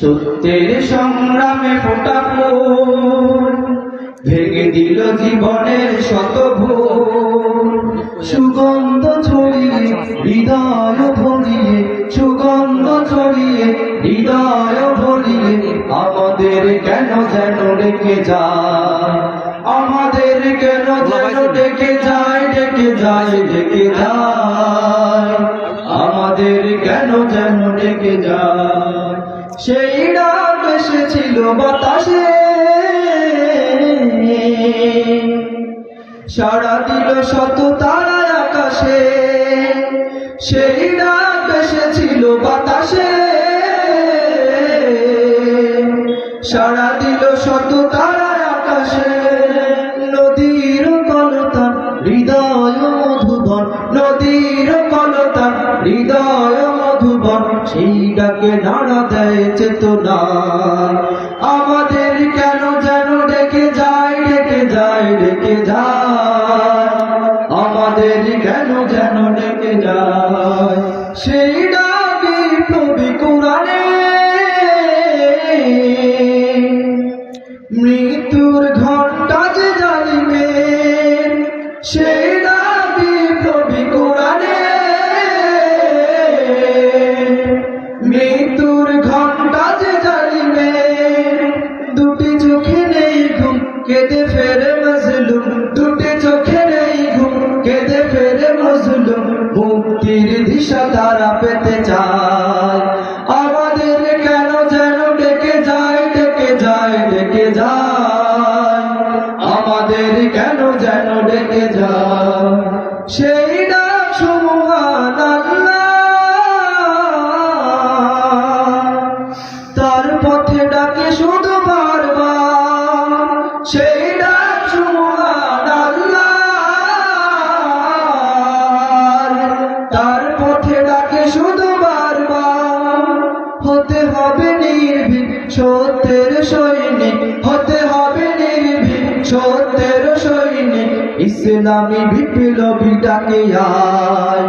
সত্যের সংগ্রামে ফোটা ফুল ভেঙে দিল জীবনের শত ভুল সুগন্ধ ছড়িয়ে হৃদয় ভরিয়ে সুগন্ধ ছড়িয়ে হৃদয় ভরিয়ে আমাদের কেন যেন রেখে যায়? আমাদের কেন যেন ডেকে যায় ডেকে যায় ডেকে যায়। আমাদের কেন যেন ডেকে যায়? সেই ডাক এসেছিল বাতাসে। সারা দিল শত তারা আকাশে। সেই ডাক এসেছিল বাতাসে। সারা দিল শত তারা আকাশে। নদীর কলতা হৃদয় মধুবন নদীর কলতা হৃদয় সেই ডাকে নাড়া দেয় চেতনা। আমাদের কেন যেন ডেকে যায় ডেকে যায় ডেকে যায়? আমাদের কেন যেন ডেকে যায়? সেই ডাকে কবি কোরআনে মৃত্যুর ঘণ্টা যে জানিবে সেই দিশা তারা পেতে চায়। আমাদের কেন যেন ডেকে যায় ডেকে যায় ডেকে যায়। আমাদের কেন যেন ডেকে যায়? সেই সত্যের সৈনিক হতে হবে নির্ভীক সত্যের সৈনিক ইসলামী বিপ্লবী ডাকে আয়।